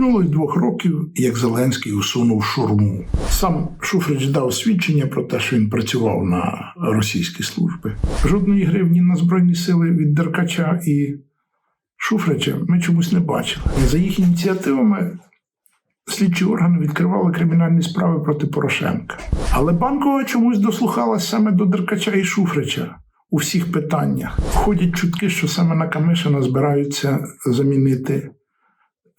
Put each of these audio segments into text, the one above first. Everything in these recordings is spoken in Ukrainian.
минуло й двох років, як Зеленський усунув шурму. Сам Шуфрич дав свідчення про те, що він працював на російські служби. Жодної гривні на збройні сили від Деркача і Шуфрича ми чомусь не бачили. За їх ініціативами слідчі органи відкривали кримінальні справи проти Порошенка. Але банкова чомусь дослухалась саме до Деркача і Шуфрича у всіх питаннях. Ходять чутки, що саме на Камишина збираються замінити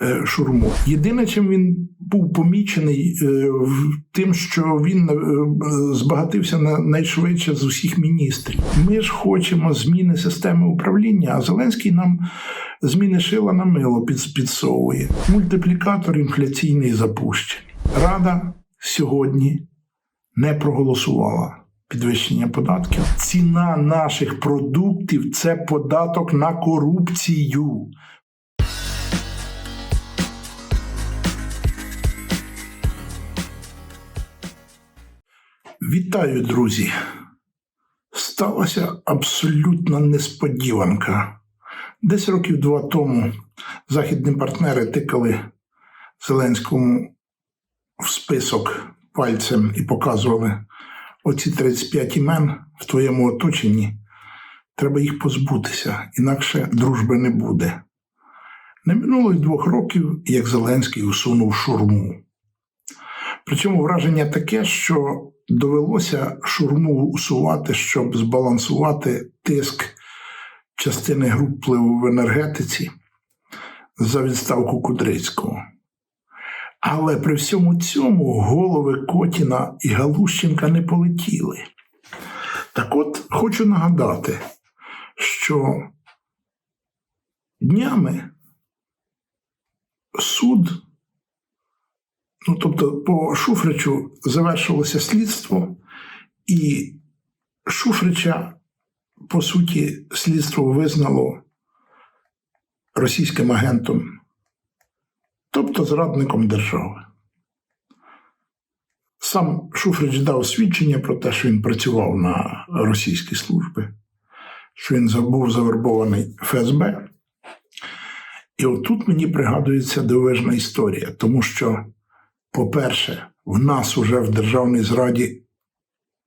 е, шурму. Єдине, чим він був помічений, е, тим, що він е, збагатився на найшвидше з усіх міністрів. Ми ж хочемо зміни системи управління, а Зеленський нам зміни шила на мило підсовує. Мультиплікатор інфляційний запущений. Рада сьогодні не проголосувала підвищення податків. Ціна наших продуктів це податок на корупцію. Вітаю, друзі! Сталася абсолютна несподіванка. Десь років два тому західні партнери тикали Зеленському в список пальцем і показували оці 35 імен в твоєму оточенні. Треба їх позбутися, інакше дружби не буде. Не минуло й двох років, як Зеленський усунув шурму. Причому враження таке, що довелося шурму усувати, щоб збалансувати тиск частини груп впливу в енергетиці за відставку Кудрицького. Але при всьому цьому голови Котіна і Галущенка не полетіли. Так от хочу нагадати, що днями суд, ну тобто по Шуфричу завершилося слідство, і Шуфрича, по суті, слідство визнало російським агентом тобто зрадником держави. Сам Шуфрич дав свідчення про те, що він працював на російські служби, що він був завербований ФСБ. І отут мені пригадується дивовижна історія, тому що, по-перше, в нас уже в державній зраді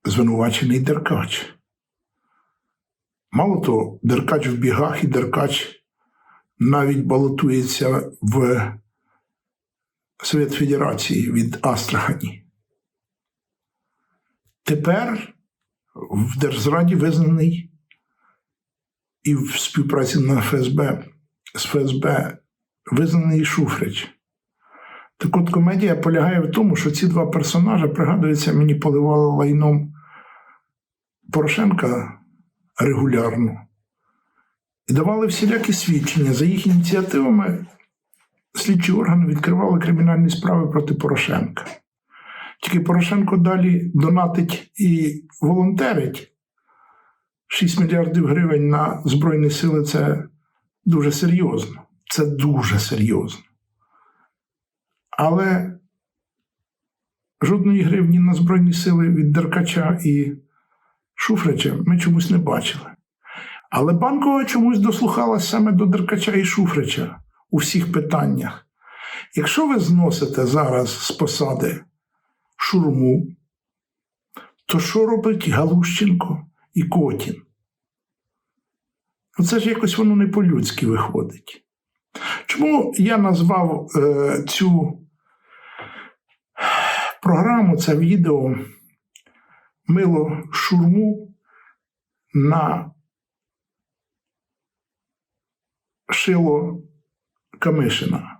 звинувачений Деркач. Мало того, Деркач в бігах і Деркач навіть балотується в Совет Федерації від Астрахані. Тепер в Держзраді визнаний і в співпраці на ФСБ з ФСБ визнаний Шуфрич. Так от комедія полягає в тому, що ці два персонажі, пригадується, мені поливали лайном Порошенка регулярно і давали всілякі свідчення за їх ініціативами слідчі органи відкривали кримінальні справи проти Порошенка. Тільки Порошенко далі донатить і волонтерить 6 мільярдів гривень на Збройні сили це дуже серйозно. Це дуже серйозно. Але жодної гривні на Збройні сили від Деркача і Шуфрича ми чомусь не бачили. Але банкова чомусь дослухалась саме до Деркача і Шуфрича у всіх питаннях. Якщо ви зносите зараз з посади шурму, то що робить Галущенко і Котін? Ну, це ж якось воно не по-людськи виходить. Чому я назвав е, цю програму, це відео Мило шурму на шило Камишина.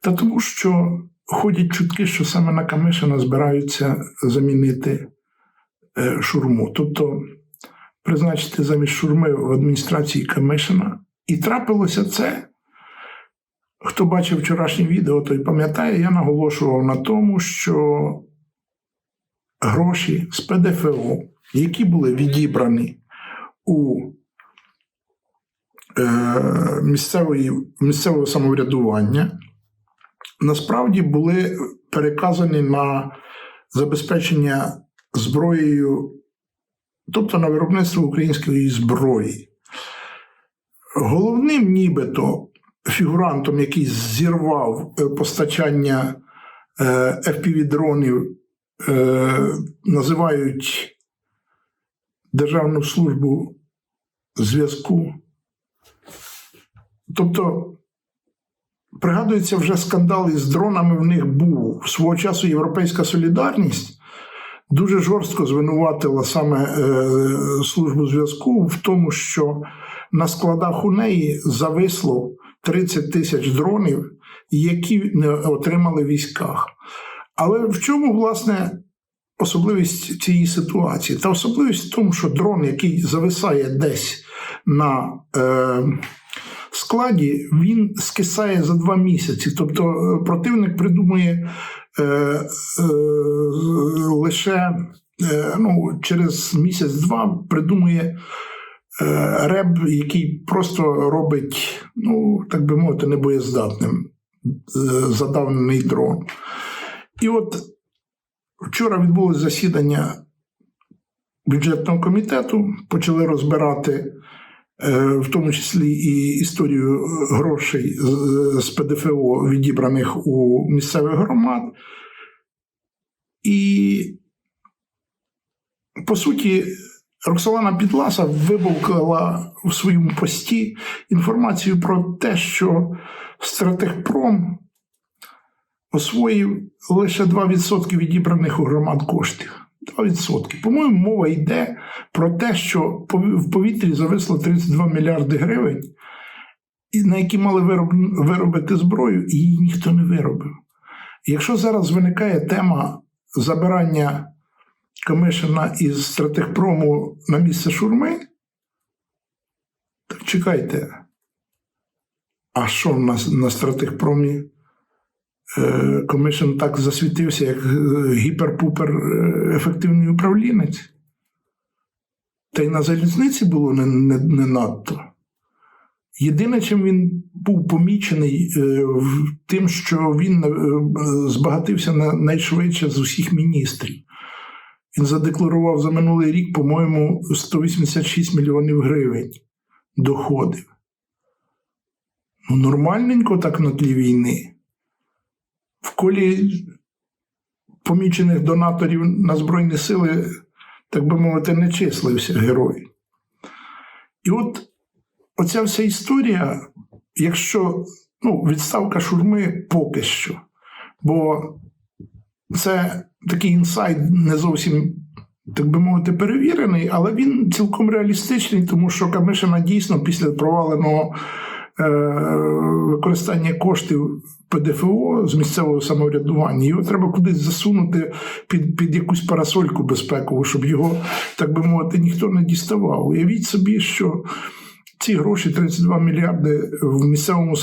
Та тому, що ходять чутки, що саме на Камишина збираються замінити е, шурму. Тобто призначити замість шурми в адміністрації Камишина. І трапилося це. Хто бачив вчорашнє відео, той пам'ятає, я наголошував на тому, що гроші з ПДФО, які були відібрані у Е, місцевої, місцевого самоврядування насправді були переказані на забезпечення зброєю, тобто на виробництво української зброї. Головним, нібито, фігурантом, який зірвав е, постачання е, FPV-дронів, е, називають Державну службу зв'язку. Тобто, пригадується, вже скандал із дронами в них був. Свого часу Європейська солідарність дуже жорстко звинуватила саме е, службу зв'язку в тому, що на складах у неї зависло 30 тисяч дронів, які не отримали в військах. Але в чому, власне, особливість цієї ситуації? Та особливість в тому, що дрон, який зависає десь на е, складі, він скисає за два місяці. Тобто е, противник придумує е, е, лише е, ну, через місяць-два придумує реб, який просто робить, ну, так би мовити, небоєздатним е, задавнений дрон. І от вчора відбулося засідання бюджетного комітету, почали розбирати. е, В тому числі і історію грошей з ПДФО, відібраних у місцевих громад. І, по суті, Роксолана Підласа вибовкала в своєму пості інформацію про те, що Стратегпром освоїв лише 2% відібраних у громад коштів. 2%. По-моєму, мова йде про те, що в повітрі зависло 32 мільярди гривень, на які мали виробити зброю, і її ніхто не виробив. Якщо зараз виникає тема забирання Комишина із стратегпрому на місце шурми, так чекайте. А що в нас на стратегпромі е, Комишин так засвітився, як е, гіпер-пупер е, ефективний управлінець? Та й на залізниці було не, не, не надто. Єдине, чим він був помічений, тим, що він збагатився на найшвидше з усіх міністрів. Він задекларував за минулий рік, по-моєму, 186 мільйонів гривень доходів. Ну, нормальненько так на тлі війни. В колі помічених донаторів на Збройні сили, так би мовити, не числився герой. І от оця вся історія, якщо ну, відставка шурми поки що, бо це такий інсайт не зовсім, так би мовити, перевірений, але він цілком реалістичний, тому що Камишина дійсно після проваленого е, використання коштів ПДФО з місцевого самоврядування, його треба кудись засунути під, під якусь парасольку безпекову, щоб його, так би мовити, ніхто не діставав. Уявіть собі, що ці гроші 32 мільярди в місцевому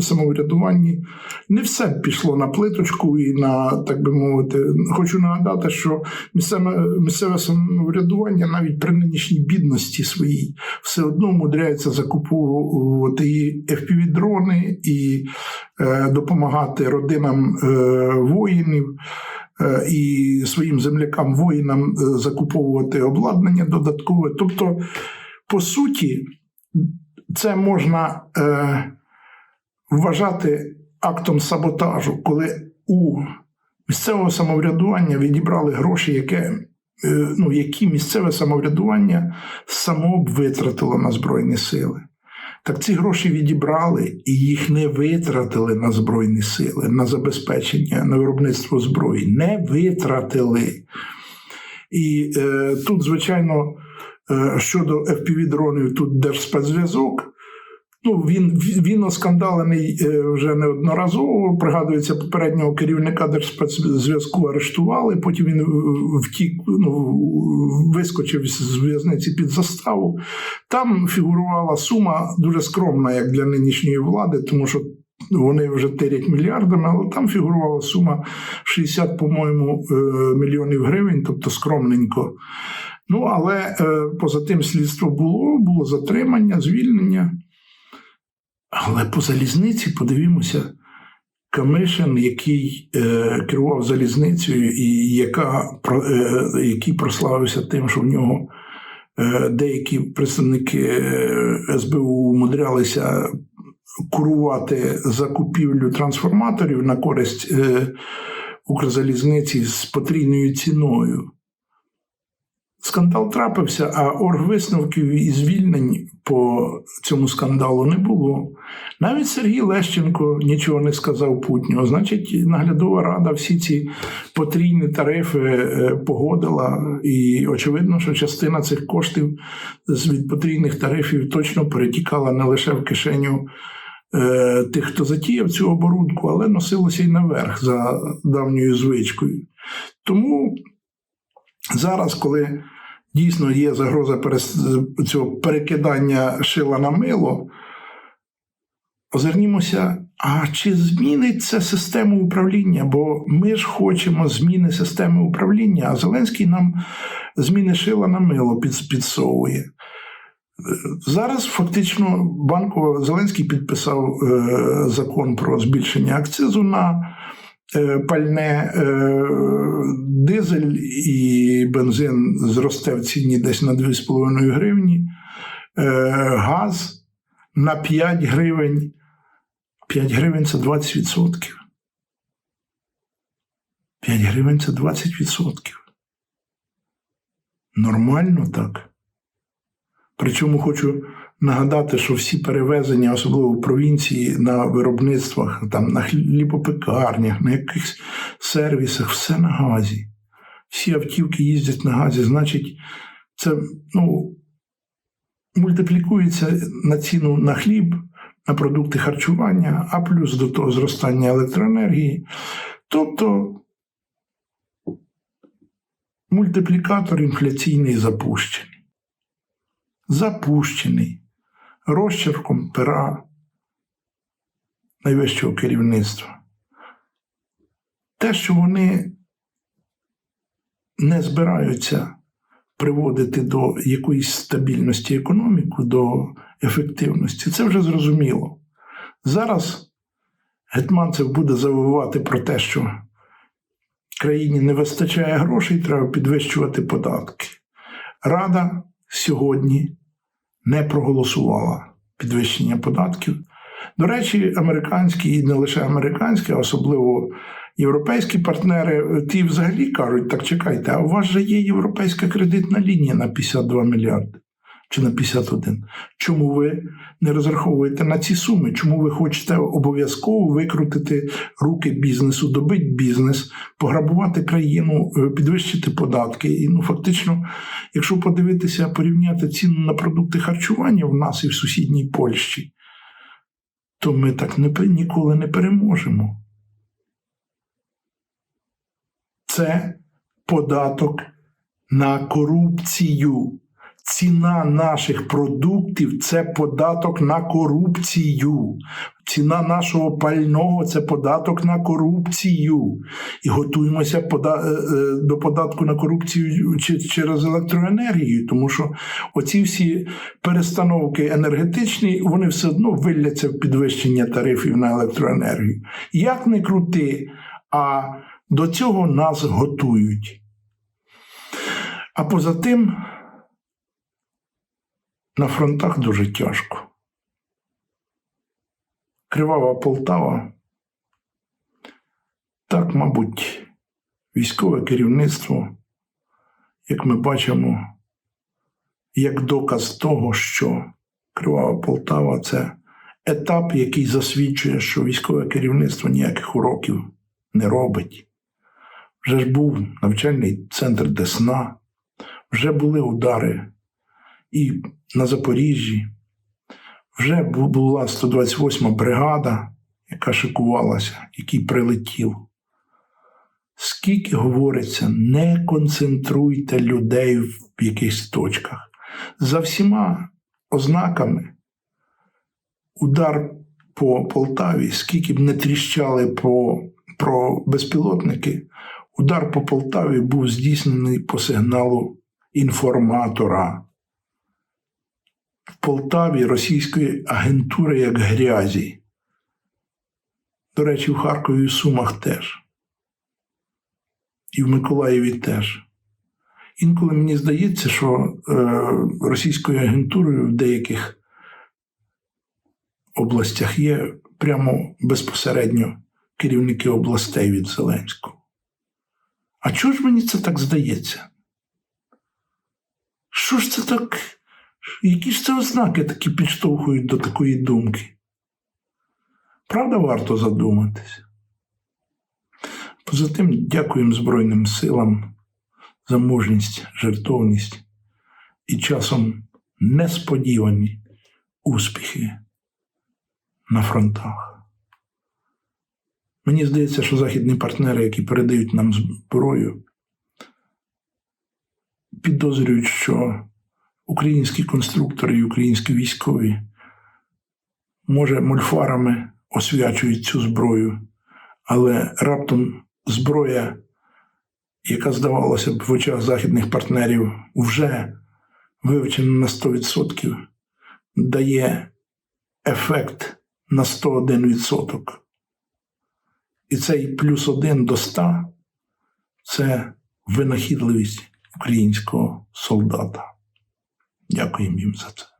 самоврядуванні не все пішло на плиточку і на так би мовити. Хочу нагадати, що місцеве, місцеве самоврядування навіть при нинішній бідності своїй все одно мудряється закуповувати і FPV-дрони і е, допомагати родинам е, воїнів. е, І своїм землякам воїнам е, закуповувати обладнання додаткове. Тобто, по суті, це можна е, вважати актом саботажу, коли у місцевого самоврядування відібрали гроші, яке, е, ну, які місцеве самоврядування само б витратило на Збройні сили. Так ці гроші відібрали і їх не витратили на Збройні сили, на забезпечення, на виробництво зброї. Не витратили. І е, тут, звичайно, щодо FPV-дронів, тут Держспецзв'язок. Ну, він, він оскандалений е, вже неодноразово. Пригадується, попереднього керівника Держспецзв'язку арештували, потім він е, втік, ну, вискочив з в'язниці під заставу. Там фігурувала сума дуже скромна, як для нинішньої влади, тому що вони вже тирять мільярдами, але там фігурувала сума 60, по-моєму, е, мільйонів гривень, тобто скромненько. Ну, але е, поза тим слідство було, було затримання, звільнення. Але по залізниці подивімося, Камишин, який е, керував залізницею, і яка, е, який прославився тим, що в нього е, деякі представники е, СБУ умудрялися курувати закупівлю трансформаторів на користь е, Укрзалізниці з потрійною ціною. Скандал трапився, а оргвисновків і звільнень по цьому скандалу не було. Навіть Сергій Лещенко нічого не сказав путнього. Значить, наглядова рада всі ці потрійні тарифи е, погодила, і очевидно, що частина цих коштів від потрійних тарифів точно перетікала не лише в кишеню е, тих, хто затіяв цю оборудку, але носилося й наверх за давньою звичкою. Тому зараз, коли дійсно є загроза цього перекидання шила на мило, озирнімося, а чи змінить це систему управління? Бо ми ж хочемо зміни системи управління, а Зеленський нам зміни шила на мило підсовує. Зараз фактично банково Зеленський підписав е, закон про збільшення акцизу на пальне е, дизель і бензин зросте в ціні десь на 2,5 гривні, е, газ на 5 гривень. 5 гривень це 20%. 5 гривень це 20%. Нормально так. Причому хочу нагадати, що всі перевезення, особливо в провінції, на виробництвах, там, на хлібопекарнях, на якихось сервісах, все на газі. Всі автівки їздять на газі, значить, це ну, мультиплікується на ціну на хліб, на продукти харчування, а плюс до того зростання електроенергії. Тобто мультиплікатор інфляційний запущений запущений розчерком пера найвищого керівництва. Те, що вони не збираються приводити до якоїсь стабільності економіку, до ефективності, це вже зрозуміло. Зараз Гетманцев буде завивати про те, що країні не вистачає грошей, треба підвищувати податки. Рада сьогодні не проголосувала підвищення податків. До речі, американські і не лише американські, а особливо європейські партнери, ті взагалі кажуть: так чекайте, а у вас же є європейська кредитна лінія на 52 мільярди чи на 51. Чому ви не розраховуєте на ці суми? Чому ви хочете обов'язково викрутити руки бізнесу, добити бізнес, пограбувати країну, е, підвищити податки? І ну фактично, якщо подивитися, порівняти ціну на продукти харчування в нас і в сусідній Польщі, то ми так не, ніколи не переможемо. Це податок на корупцію. Ціна наших продуктів це податок на корупцію. Ціна нашого пального це податок на корупцію. І готуємося е, е, до податку на корупцію через електроенергію, тому що оці всі перестановки енергетичні, вони все одно вилляться в підвищення тарифів на електроенергію. Як не крути, а до цього нас готують. А поза тим. На фронтах дуже тяжко. Кривава Полтава. Так, мабуть, військове керівництво, як ми бачимо, як доказ того, що Кривава Полтава це етап, який засвідчує, що військове керівництво ніяких уроків не робить. Вже ж був навчальний центр Десна, вже були удари і на Запоріжжі. Вже була 128 бригада, яка шикувалася, який прилетів. Скільки говориться, не концентруйте людей в якихось точках. За всіма ознаками удар по Полтаві, скільки б не тріщали по, про безпілотники, удар по Полтаві був здійснений по сигналу інформатора в Полтаві російської агентури як грязі. До речі, в Харкові і Сумах теж. І в Миколаєві теж. Інколи мені здається, що е, російською агентурою в деяких областях є прямо безпосередньо керівники областей від Зеленського. А чого ж мені це так здається? Що ж це так? Які ж це ознаки такі підштовхують до такої думки? Правда, варто задуматись. Поза тим, дякуємо Збройним силам за мужність, жертовність і часом несподівані успіхи на фронтах. Мені здається, що західні партнери, які передають нам зброю, підозрюють, що українські конструктори і українські військові, може, мольфарами освячують цю зброю, але раптом зброя, яка здавалося б в очах західних партнерів, вже вивчена на 100%, дає ефект на 101%. І цей плюс один до 100 – це винахідливість українського солдата. Дякуємо їм за це.